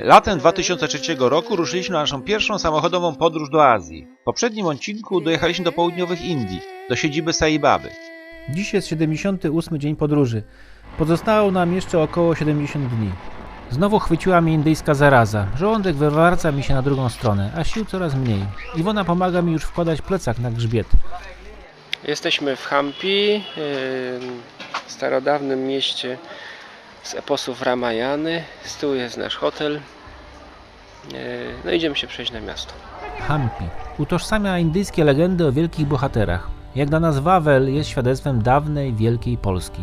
Latem 2003 roku ruszyliśmy na naszą pierwszą samochodową podróż do Azji. W poprzednim odcinku dojechaliśmy do południowych Indii, do siedziby Saibaby. Dziś jest 78 dzień podróży. Pozostało nam jeszcze około 70 dni. Znowu chwyciła mnie indyjska zaraza. Żołądek wywarca mi się na drugą stronę, a sił coraz mniej. Iwona pomaga mi już wkładać plecak na grzbiet. Jesteśmy w Hampi, starodawnym mieście z eposów Ramayany. Z tyłu jest nasz hotel. Yy, No idziemy się przejść na miasto. Hampi utożsamia indyjskie legendy o wielkich bohaterach. Jak dla nas Wawel jest świadectwem dawnej, wielkiej Polski.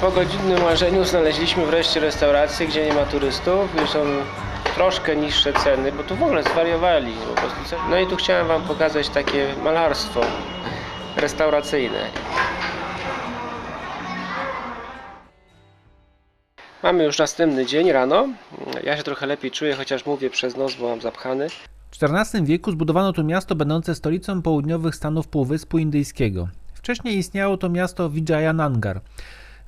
Po godzinnym łażeniu znaleźliśmy wreszcie restaurację, gdzie nie ma turystów i są troszkę niższe ceny, bo tu w ogóle zwariowali. No i tu chciałem Wam pokazać takie malarstwo restauracyjne. Mamy już następny dzień rano. Ja się trochę lepiej czuję, chociaż mówię przez nos, bo mam zapchany. W XIV wieku zbudowano tu miasto będące stolicą południowych stanów Półwyspu Indyjskiego. Wcześniej istniało to miasto Vijayanagar.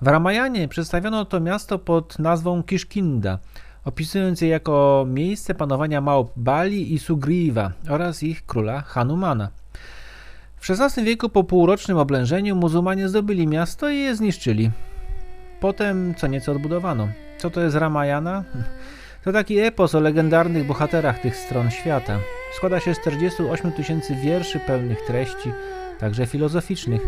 W Ramayanie przedstawiono to miasto pod nazwą Kishkinda, opisując je jako miejsce panowania małp Bali i Sugriva oraz ich króla Hanumana. W XVI wieku po półrocznym oblężeniu muzułmanie zdobyli miasto i je zniszczyli. Potem co nieco odbudowano. Co to jest Ramayana? To taki epos o legendarnych bohaterach tych stron świata. Składa się z 48 tysięcy wierszy pełnych treści, także filozoficznych.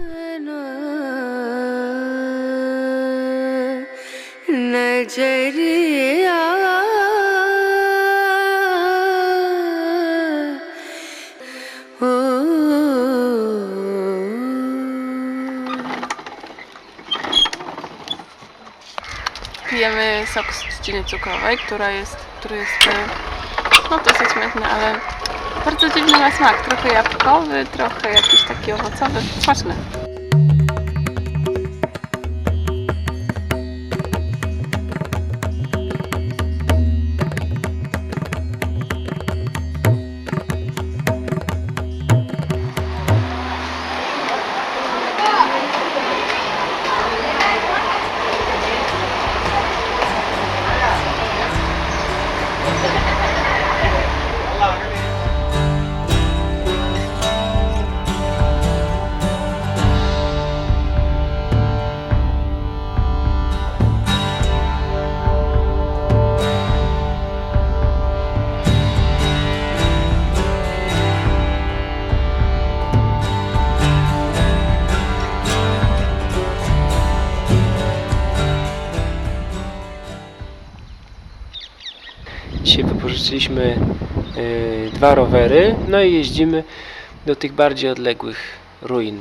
beceriya ah. Pijemy sok z trzciny cukrowej, która jest, który jest e, no dosyć mętny, ale bardzo dziwny ma smak. Trochę jabłkowy, trochę jakiś taki owocowy. Smaczny. Wypożyczyliśmy y, dwa rowery, no i jeździmy do tych bardziej odległych ruin.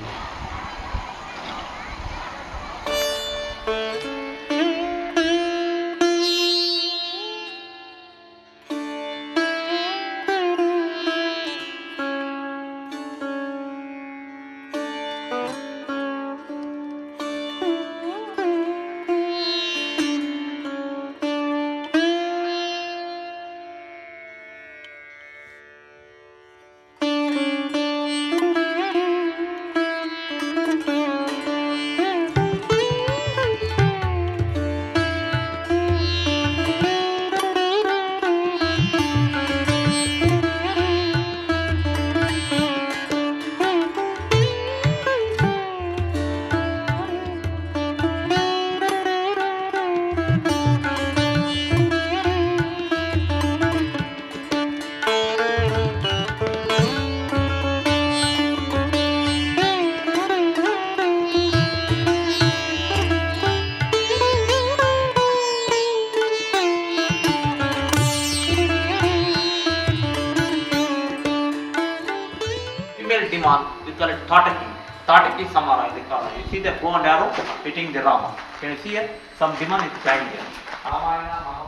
Female demon, we call it Tataki. Tataki Samara, they call it. You see the bow and arrow hitting the Rama. Can you see it? Some demon is behind there. Ramayana,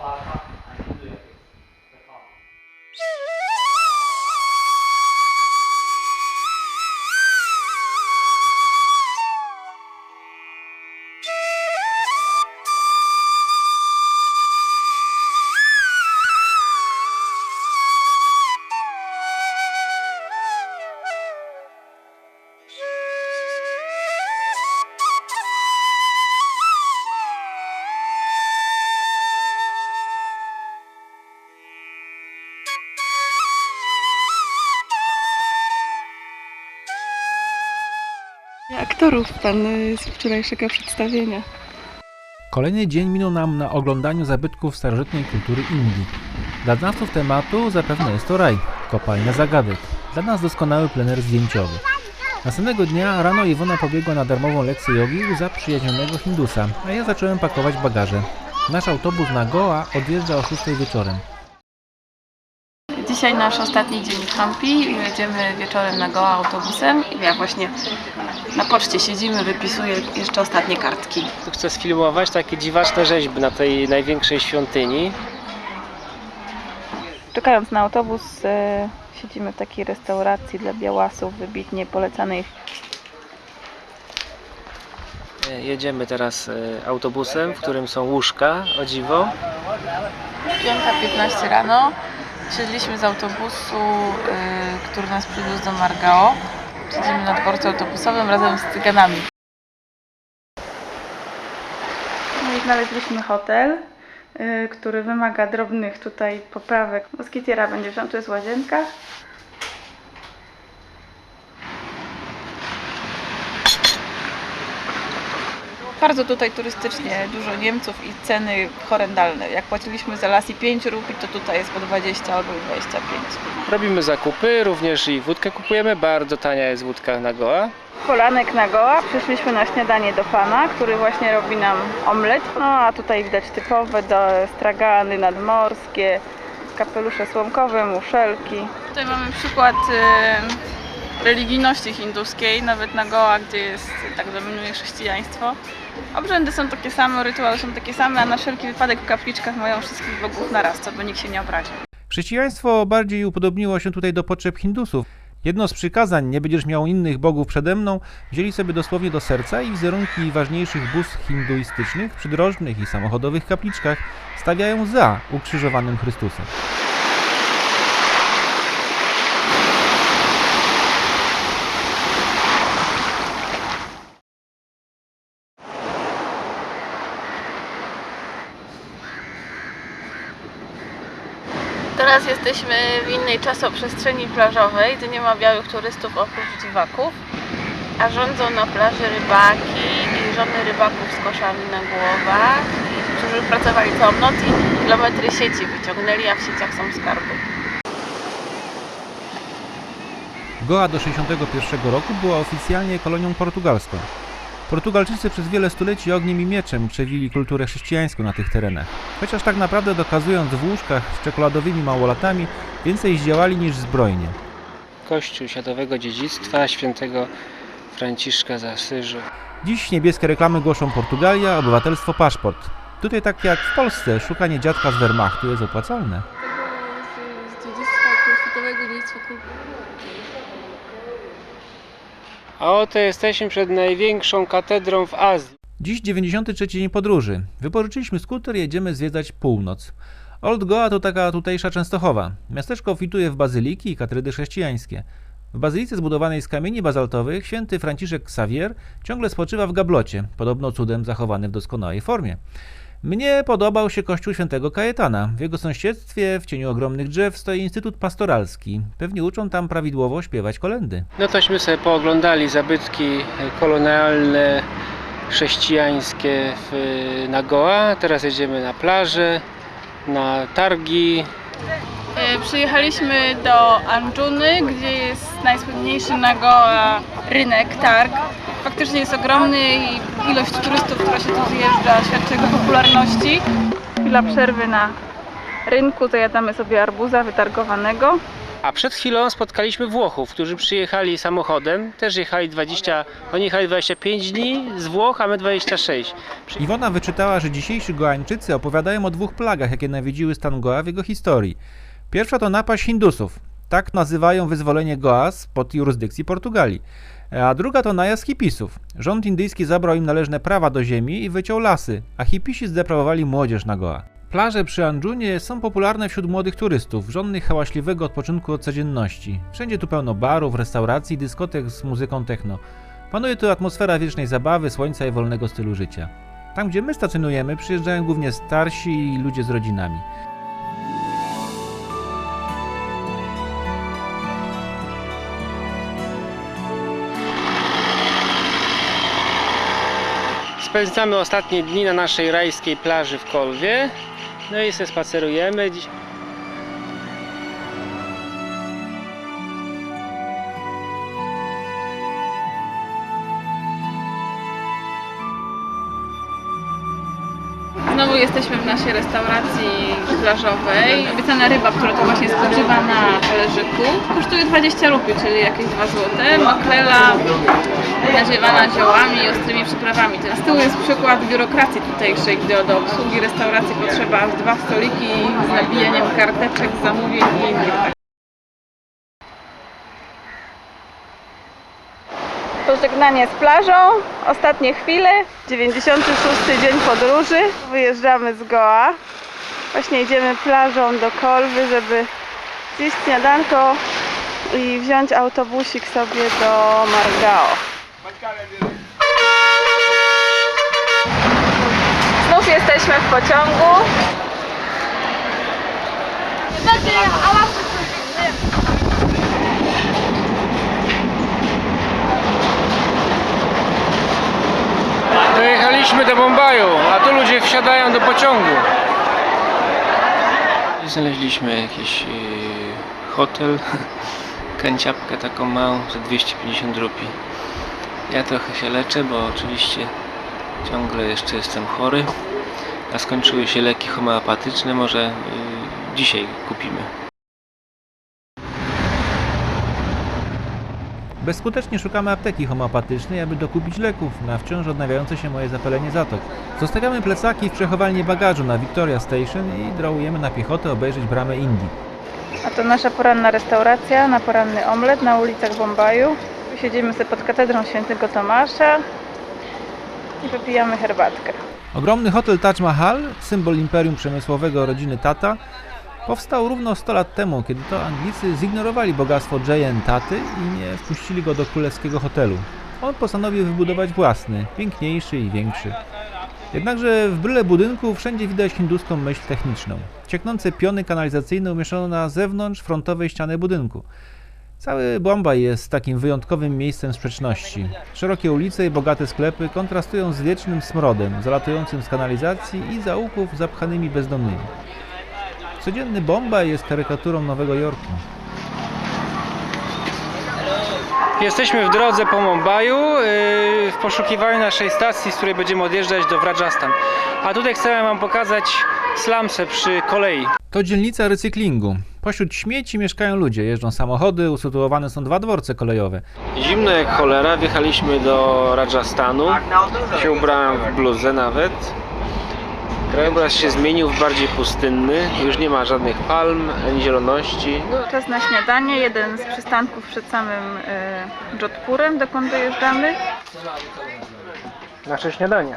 Aktorów pan y, z wczorajszego przedstawienia. Kolejny dzień minął nam na oglądaniu zabytków starożytnej kultury Indii. Dla znawców tematu zapewne jest to raj, kopalnia zagadek. Dla nas doskonały plener zdjęciowy. Następnego dnia rano Iwona pobiegła na darmową lekcję jogi u zaprzyjaźnionego Hindusa, a ja zacząłem pakować bagaże. Nasz autobus na Goa odjeżdża o 6 wieczorem. Dzisiaj nasz ostatni dzień w Hampi. Jedziemy wieczorem na Goa autobusem. I ja właśnie na poczcie siedzimy, wypisuję jeszcze ostatnie kartki. Tu chcę sfilmować takie dziwaczne rzeźby na tej największej świątyni. Czekając na autobus, e, siedzimy w takiej restauracji dla białasów, wybitnie polecanej. E, Jedziemy teraz e, autobusem, w którym są łóżka, o dziwo. 5.15 rano. Siedliśmy z autobusu, y, który nas przywiózł do Margao. Siedzimy na dworcu autobusowym razem z cyganami. No znaleźliśmy hotel, y, który wymaga drobnych tutaj poprawek. Moskitiera będzie tam, tu jest łazienka. Bardzo tutaj turystycznie, dużo Niemców i ceny horrendalne. Jak płaciliśmy za lasy 5 rupii, to tutaj jest po 20 albo 25. Robimy zakupy, również i wódkę kupujemy. Bardzo tania jest wódka na Goa. Kolanek na goła. Przyszliśmy na śniadanie do pana, który właśnie robi nam omlet. No a tutaj widać typowe do stragany nadmorskie, kapelusze słomkowe, muszelki. Tutaj mamy przykład y, religijności hinduskiej, nawet na goła, gdzie jest tak dominuje chrześcijaństwo. Obrzędy są takie same, rytuały są takie same, a na wszelki wypadek w kapliczkach mają wszystkich bogów naraz, co by nikt się nie obraził. Chrześcijaństwo bardziej upodobniło się tutaj do potrzeb Hindusów. Jedno z przykazań, nie będziesz miał innych bogów przede mną, wzięli sobie dosłownie do serca i wizerunki ważniejszych bóstw hinduistycznych, przydrożnych i samochodowych kapliczkach stawiają za ukrzyżowanym Chrystusem. Teraz jesteśmy w innej czasoprzestrzeni plażowej, gdzie nie ma białych turystów oprócz dziwaków, a rządzą na plaży rybaki i żony rybaków z koszami na głowach, którzy pracowali całą noc i kilometry sieci wyciągnęli, a w sieciach są skarby. Goa do 61 roku była oficjalnie kolonią portugalską. Portugalczycy przez wiele stuleci ogniem i mieczem krzewili kulturę chrześcijańską na tych terenach. Chociaż tak naprawdę dokazując w łóżkach z czekoladowymi małolatami więcej zdziałali niż zbrojnie. Kościół Światowego Dziedzictwa Świętego Franciszka z Asyżu. Dziś niebieskie reklamy głoszą Portugalia, obywatelstwo, paszport. Tutaj tak jak w Polsce szukanie dziadka z Wehrmachtu jest opłacalne. Z dziedzictwa, światowego dziedzictwa A oto jesteśmy przed największą katedrą w Azji. Dziś 93 dzień podróży. Wypożyczyliśmy skuter i jedziemy zwiedzać północ. Old Goa to taka tutejsza Częstochowa. Miasteczko fituje w bazyliki i katedry chrześcijańskie. W bazylice zbudowanej z kamieni bazaltowych święty Franciszek Xavier ciągle spoczywa w gablocie, podobno cudem zachowany w doskonałej formie. Mnie podobał się kościół świętego Kajetana. W jego sąsiedztwie, w cieniu ogromnych drzew, stoi Instytut Pastoralski. Pewnie uczą tam prawidłowo śpiewać kolendy. No tośmy sobie pooglądali zabytki kolonialne, chrześcijańskie w, na Goa. Teraz jedziemy na plażę, na targi. E, Przyjechaliśmy do Anjuny, gdzie jest najsłynniejszy na Goa rynek, targ. Faktycznie jest ogromny i ilość turystów, która się tu zjeżdża, świadczy jego popularności. Chwila przerwy na rynku, to jadamy sobie arbuza wytargowanego. A przed chwilą spotkaliśmy Włochów, którzy przyjechali samochodem. Też jechali 20, oni jechali 25 dni z Włoch, a my 26. Iwona wyczytała, że dzisiejsi Goańczycy opowiadają o dwóch plagach, jakie nawiedziły stan Goa w jego historii. Pierwsza to napaść Hindusów. Tak nazywają wyzwolenie Goa spod jurysdykcji Portugalii. A druga to najazd hipisów. Rząd indyjski zabrał im należne prawa do ziemi i wyciął lasy, a hipisi zdeprawowali młodzież na Goa. Plaże przy Anjunie są popularne wśród młodych turystów, żądnych hałaśliwego odpoczynku od codzienności. Wszędzie tu pełno barów, restauracji, dyskotek z muzyką techno. Panuje tu atmosfera wiecznej zabawy, słońca i wolnego stylu życia. Tam, gdzie my stacjonujemy, przyjeżdżają głównie starsi i ludzie z rodzinami. spędzamy ostatnie dni na naszej rajskiej plaży w Kolwie. No i se spacerujemy. Znowu jesteśmy w naszej restauracji plażowej. Obiecana ryba, która tu właśnie spoczywa na talerzyku, kosztuje 20 rupii, czyli jakieś 2 zł. Makrela nadziewana ziołami i ostrymi przyprawami. Ten z tyłu jest przykład biurokracji tutejszej, gdy do obsługi restauracji potrzeba dwa stoliki z nabijaniem karteczek, zamówień i innych. Pożegnanie z plażą, ostatnie chwile, 96 dzień podróży. Wyjeżdżamy z Goa. Właśnie idziemy plażą do Kolwy, żeby zjeść śniadanko i wziąć autobusik sobie do Margao. Znów jesteśmy w pociągu. Dojechaliśmy do Bombaju, a tu ludzie wsiadają do pociągu. Znaleźliśmy jakiś yy, hotel, kanciapkę taką małą za 250 rupii. Ja trochę się leczę, bo oczywiście ciągle jeszcze jestem chory, a skończyły się leki homeopatyczne, może yy, dzisiaj kupimy. Bezskutecznie szukamy apteki homeopatycznej, aby dokupić leków na wciąż odnawiające się moje zapalenie zatok. Zostawiamy plecaki w przechowalni bagażu na Victoria Station i drałujemy na piechotę obejrzeć bramę Indii. A to nasza poranna restauracja na poranny omlet na ulicach Bombaju. Siedzimy sobie pod katedrą świętego Tomasza i wypijamy herbatkę. Ogromny hotel Taj Mahal, symbol imperium przemysłowego rodziny Tata, powstał równo 100 lat temu, kiedy to Anglicy zignorowali bogactwo J.N. Taty i nie wpuścili go do królewskiego hotelu. On postanowił wybudować własny, piękniejszy i większy. Jednakże w bryle budynku wszędzie widać hinduską myśl techniczną. Cieknące piony kanalizacyjne umieszczono na zewnątrz frontowej ściany budynku. Cały Bombaj jest takim wyjątkowym miejscem sprzeczności. Szerokie ulice i bogate sklepy kontrastują z wiecznym smrodem, zalatującym z kanalizacji i zaułków zapchanymi bezdomnymi. Codzienny Bombaj jest karykaturą Nowego Jorku. Jesteśmy w drodze po Mumbaiu yy, w poszukiwaniu naszej stacji, z której będziemy odjeżdżać do Rajasthan. A tutaj chcemy Wam pokazać slumsę przy kolei. To dzielnica recyklingu. Pośród śmieci mieszkają ludzie, jeżdżą samochody, usytuowane są dwa dworce kolejowe. Zimno jak cholera, wjechaliśmy do Rajasthanu. Się ubrałem w bluzę nawet. Krajobraz się zmienił w bardziej pustynny. Już nie ma żadnych palm, ani zieloności. No, Czas na śniadanie, jeden z przystanków przed samym e, Jodhpurem, dokąd dojeżdżamy. nasze śniadanie.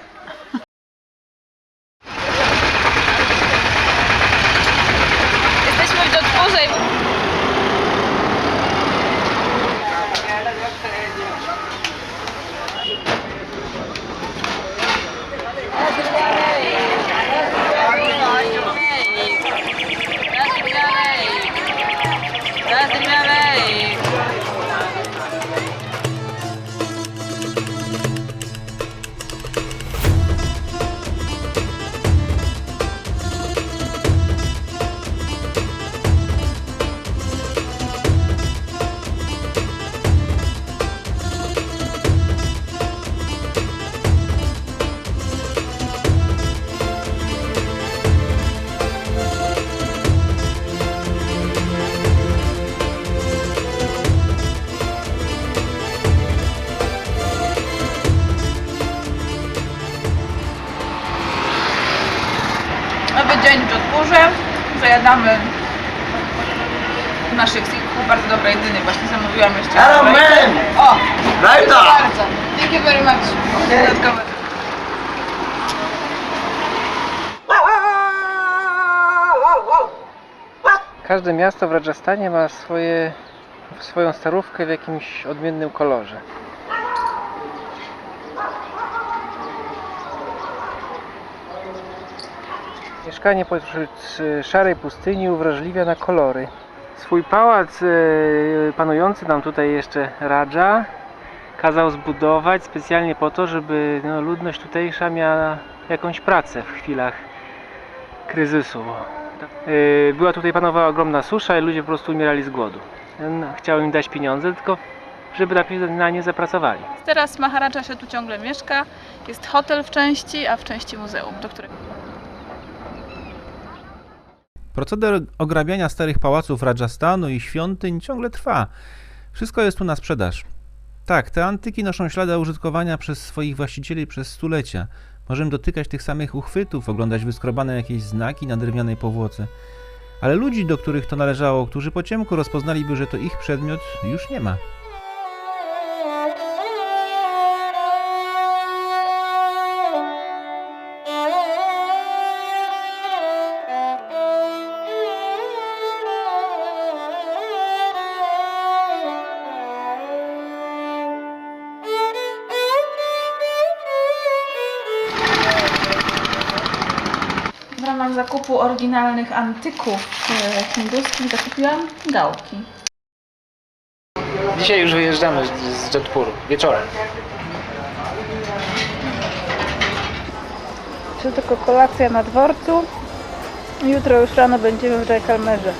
Right bardzo. Thank you very much. Dodatkowe. Każde miasto w Rajasthanie ma swoje, swoją starówkę w jakimś odmiennym kolorze. Mieszkanie pośród e, szarej pustyni uwrażliwia na kolory. Swój pałac e, panujący nam tutaj jeszcze Raja kazał zbudować specjalnie po to, żeby no, ludność tutejsza miała jakąś pracę w chwilach kryzysu. Yy, Była tutaj panowała ogromna susza i ludzie po prostu umierali z głodu. Chciał im dać pieniądze, tylko żeby na- na nie zapracowali. Teraz Maharadża się tu ciągle mieszka. Jest hotel w części, a w części muzeum, do którego Proceder ograbiania starych pałaców Rajasthanu i świątyń ciągle trwa. Wszystko jest tu na sprzedaż. Tak, te antyki noszą ślady użytkowania przez swoich właścicieli przez stulecia. Możemy dotykać tych samych uchwytów, oglądać wyskrobane jakieś znaki na drewnianej powłoce. Ale ludzi, do których to należało, którzy po ciemku rozpoznaliby, że to ich przedmiot, już nie ma. Oryginalnych antyków e, hinduskich zakupiłam gałki. Dzisiaj już wyjeżdżamy z- Jodhpuru, wieczorem. Czy tylko kolacja na dworcu? Jutro już rano będziemy w Jaikalmerze.